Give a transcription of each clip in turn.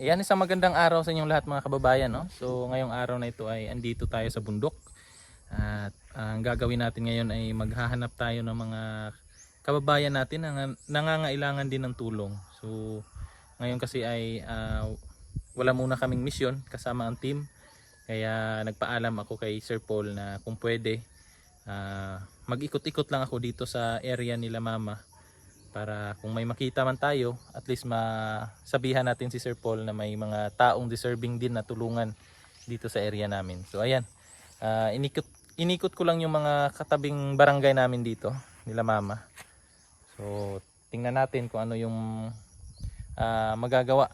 Yan isang magandang araw sa inyong lahat mga kababayan. No? So ngayong araw na ito ay andito tayo sa bundok. At ang gagawin natin ngayon ay maghahanap tayo ng mga kababayan natin na nangangailangan din ng tulong. So ngayon kasi ay ah, wala muna kaming misyon kasama ang team. Kaya nagpaalam ako kay Sir Paul na kung pwede ah, mag-ikot-ikot lang ako dito sa area nila mama para kung may makita man tayo at least masabihan natin si Sir Paul na may mga taong deserving din na tulungan dito sa area namin. So ayan, ah, inikot, inikot ko lang yung mga katabing barangay namin dito nila mama. So tingnan natin kung ano yung ah, magagawa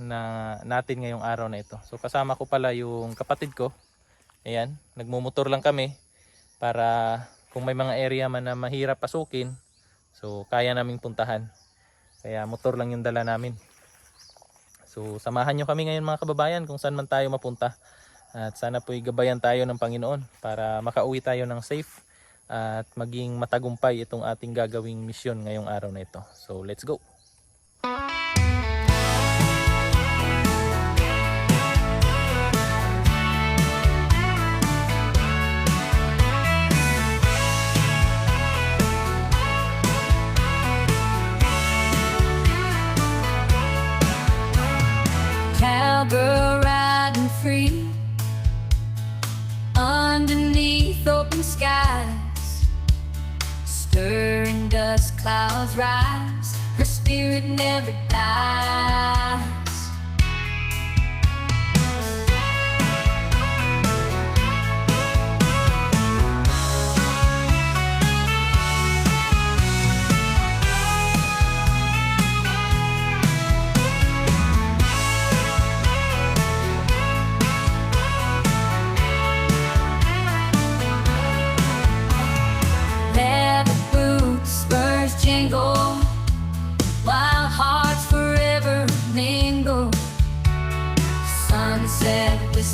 na natin ngayong araw na ito. So kasama ko pala yung kapatid ko. Ayan, nagmumotor lang kami para kung may mga area man na mahirap pasukin, so kaya naming puntahan. Kaya motor lang yung dala namin. So samahan nyo kami ngayon mga kababayan kung saan man tayo mapunta. At sana po'y gabayan tayo ng Panginoon para makauwi tayo ng safe at maging matagumpay itong ating gagawing misyon ngayong araw na ito. So let's go!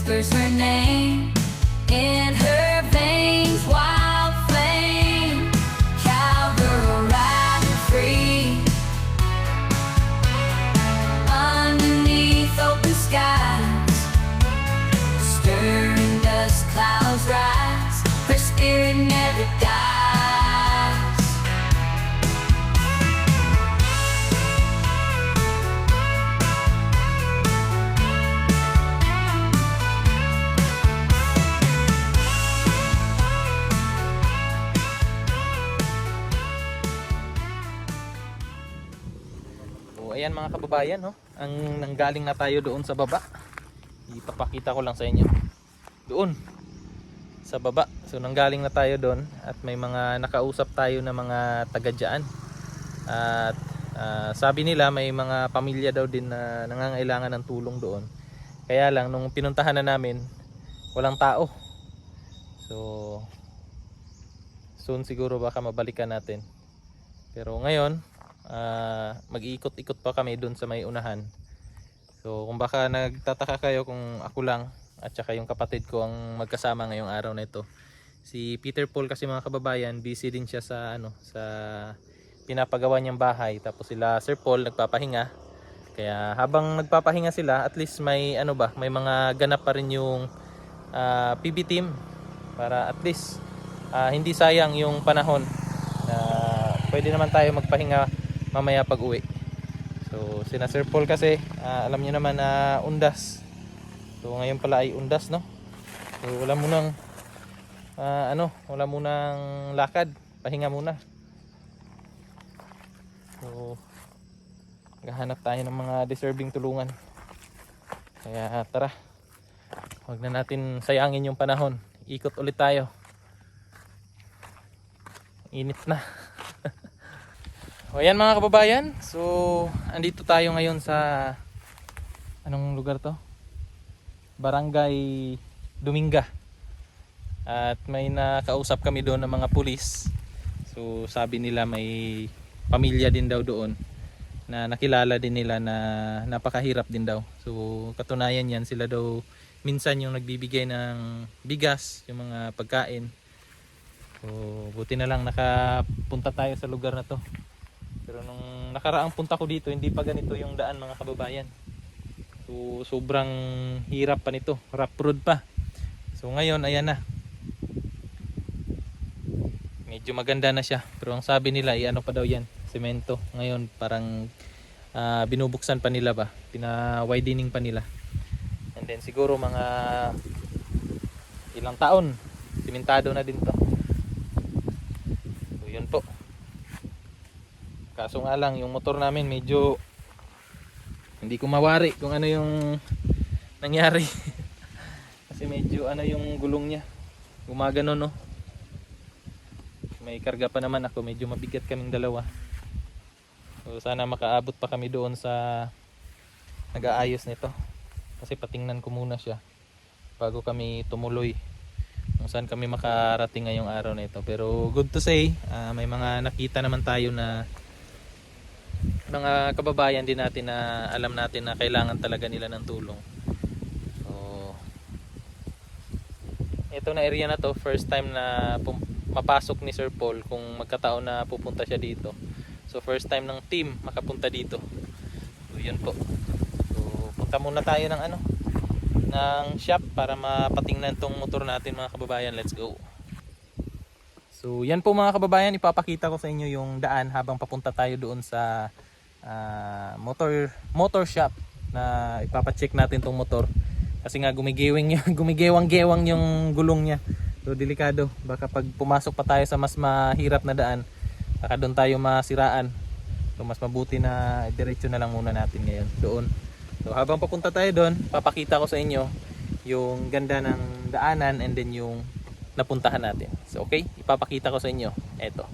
Whispers her name ayan mga kababayan, no? ang nanggaling na tayo doon sa baba. Ipapakita ko lang sa inyo. Doon sa baba. So nanggaling na tayo doon at may mga nakausap tayo na mga taga dyan. At ah, sabi nila may mga pamilya daw din na nangangailangan ng tulong doon. Kaya lang nung pinuntahan na namin, walang tao. So soon siguro baka mabalikan natin. Pero ngayon, ah, mag-iikot-ikot pa kami doon sa may unahan. So kung baka nagtataka kayo kung ako lang at saka yung kapatid ko ang magkasama ngayong araw na ito. Si Peter Paul kasi mga kababayan, busy din siya sa ano sa pinapagawa niyang bahay. Tapos sila Sir Paul nagpapahinga. Kaya habang nagpapahinga sila, at least may ano ba, may mga ganap pa rin yung ah, PB team para at least ah, hindi sayang yung panahon na pwede naman tayo magpahinga mamaya pag uwi. So sina Sir Paul kasi ah, alam niyo naman na undas. So ngayon pala ay undas no. So wala munang ah, ano, wala munang lakad, pahinga muna. So Naghahanap tayo ng mga deserving tulungan. Kaya tara. Huwag na natin sayangin yung panahon. Ikot ulit tayo. Init na. O yan mga kababayan. So, andito tayo ngayon sa anong lugar to? Barangay Dominga. At may nakausap kami doon ng mga pulis. So, sabi nila may pamilya din daw doon na nakilala din nila na napakahirap din daw. So katunayan yan sila daw minsan yung nagbibigay ng bigas, yung mga pagkain. So buti na lang nakapunta tayo sa lugar na to. Pero nung nakaraang punta ko dito, hindi pa ganito yung daan mga kababayan. So sobrang hirap pa nito, rough road pa. So ngayon ayan na. Medyo maganda na siya. Pero ang sabi nila, ay ano pa daw yan, semento. Ngayon parang ah, binubuksan pa nila ba, pina-widening pa nila. And then siguro mga ilang taon, simentado na din to. So yun po. Kaso nga lang, yung motor namin medyo hindi ko mawari kung ano yung nangyari. Kasi medyo ano yung gulong niya. Gumagano no. May karga pa naman ako, medyo mabigat kaming dalawa. So sana makaabot pa kami doon sa nag-aayos nito. Kasi patingnan ko muna siya bago kami tumuloy kung saan kami makarating ngayong araw na ito. Pero good to say, ah, may mga nakita naman tayo na mga kababayan din natin na alam natin na kailangan talaga nila ng tulong. So, ito na area na to, first time na mapasok ni Sir Paul kung magkataon na pupunta siya dito. So, first time ng team makapunta dito. So, yun po. So, punta muna tayo ng ano, ng shop para mapatingnan tong motor natin mga kababayan. Let's go. So yan po mga kababayan, ipapakita ko sa inyo yung daan habang papunta tayo doon sa ah, motor motor shop na ipapacheck natin tong motor. Kasi nga gumigewing yung gumigewang-gewang yung gulong niya. So delikado, baka pag pumasok pa tayo sa mas mahirap na daan, baka doon tayo masiraan. So mas mabuti na diretso na lang muna natin ngayon doon. So habang papunta tayo doon, papakita ko sa inyo yung ganda ng daanan and then yung napuntahan natin. So okay, ipapakita ko sa inyo. Eto.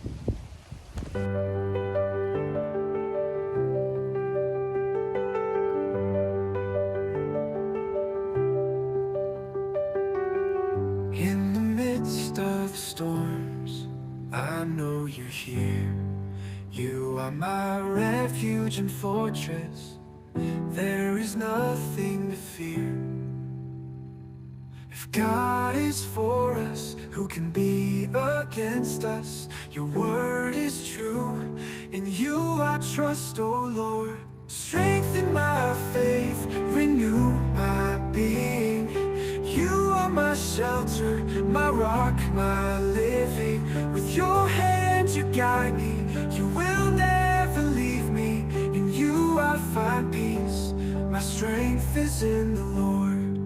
In the fortress. There is nothing to fear. If God is for us, who can be against us? Your word is true. In you I trust, O Lord. Strengthen my faith, renew my being. You are my shelter, my rock, my living. With your hand you guide me, strength is in the Lord.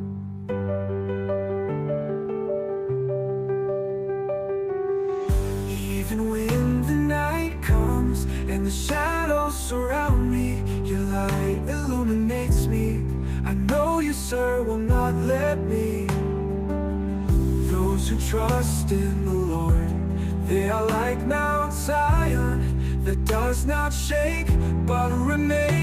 Even when the night comes and the shadows surround me, your light illuminates me. I know you, sir, will not let me. Those who trust in the Lord, they are like Mount Zion that does not shake but remains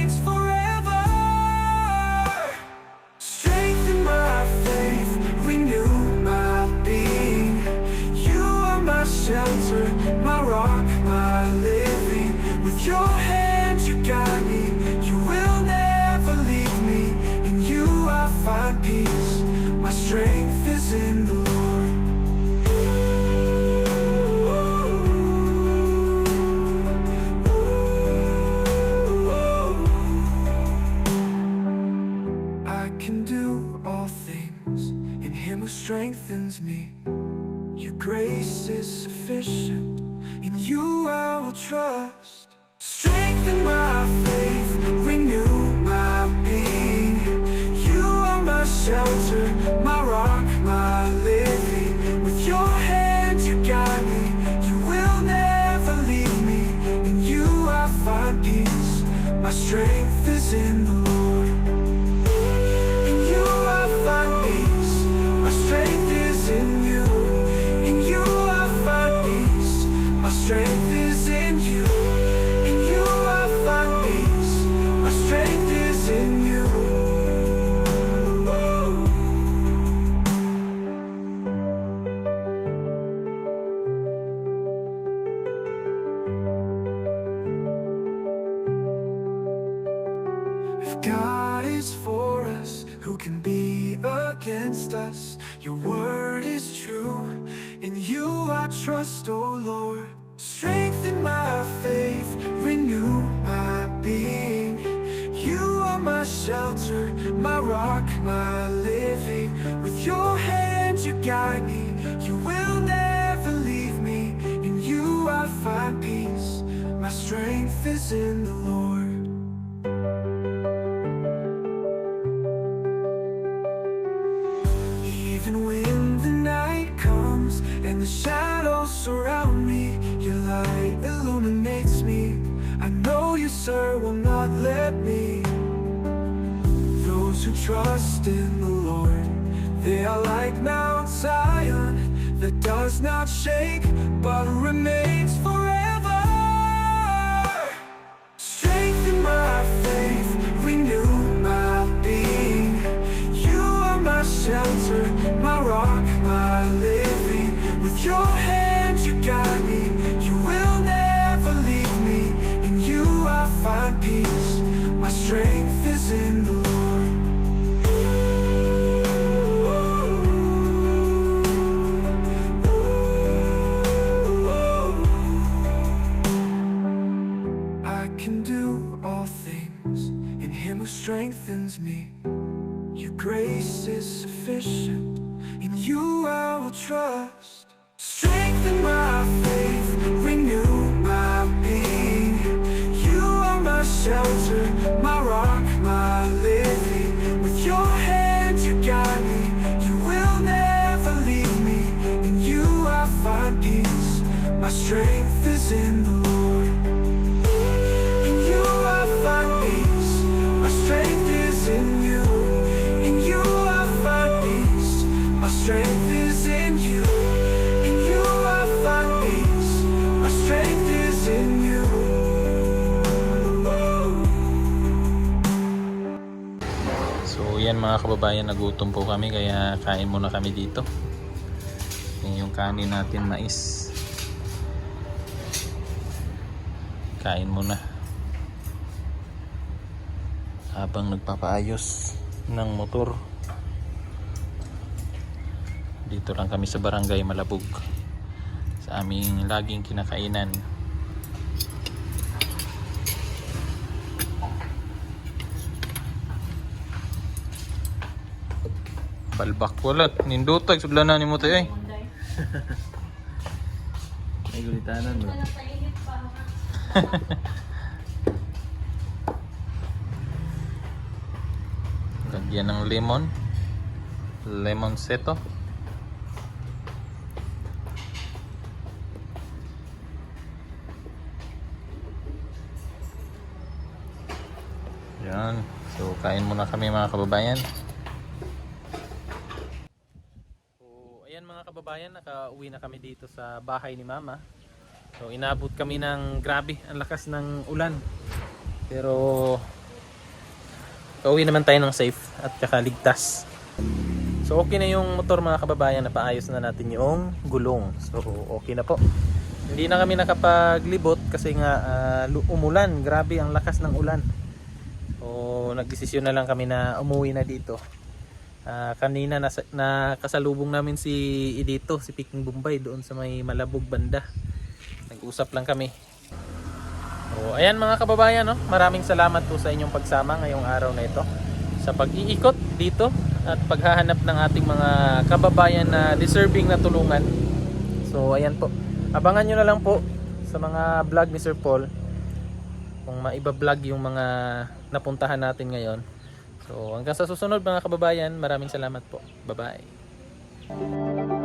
me. Your grace is sufficient. In you against us? Your word is true. In you I trust, O Lord. Strengthen my faith, renew my being. You are my my shelter, my rock, my living. With your hand you guide me, you will never leave me. In you I find peace, my strength is in the trust in the Lord, they are like Mount Zion that does not shake but remains forever. Strengthen my faith, renew my being. You are my shelter, my rock, my living. With your hand you guide me, you will never leave me. In you I find peace, my strength is in the strengthens me. Your grace is sufficient. In you I will trust. Mga kababayan, nagutom po kami kaya kain muna kami dito. Yan yung kanin natin mais. Kain muna. Habang nagpapaayos ng motor. Dito lang kami sa barangay Malabog. Sa aming laging kinakainan. Balbak wala. Nindutag sudlanan ni mo tayo eh. Ay gulitanan mo. Lagyan ng lemon. Lemon seto. Yan. So, kain muna kami mga kababayan. So, ayan mga kababayan, nakauwi na kami dito sa bahay ni Mama. So, inabot kami ng grabe, ang lakas ng ulan. Pero, pauwi naman tayo ng safe at saka ligtas. So, okay na yung motor mga kababayan, napaayos na natin yung gulong. So, okay na po. Hindi na kami nakapaglibot kasi nga lu- umulan, grabe ang lakas ng ulan. So, nagdesisyon na lang kami na umuwi na dito. Ah, kanina nasa, nakasalubong namin si Idito, si Piking Bombay doon sa may Malabog banda. Nag-usap lang kami. So, ayan mga kababayan, no? maraming salamat po sa inyong pagsama ngayong araw na ito sa pag-iikot dito at paghahanap ng ating mga kababayan na deserving na tulungan. So, ayan po. Abangan nyo na lang po sa mga vlog ni Sir Paul kung maiba-vlog yung mga napuntahan natin ngayon. So hanggang sa susunod mga kababayan, maraming salamat po. Bye-bye.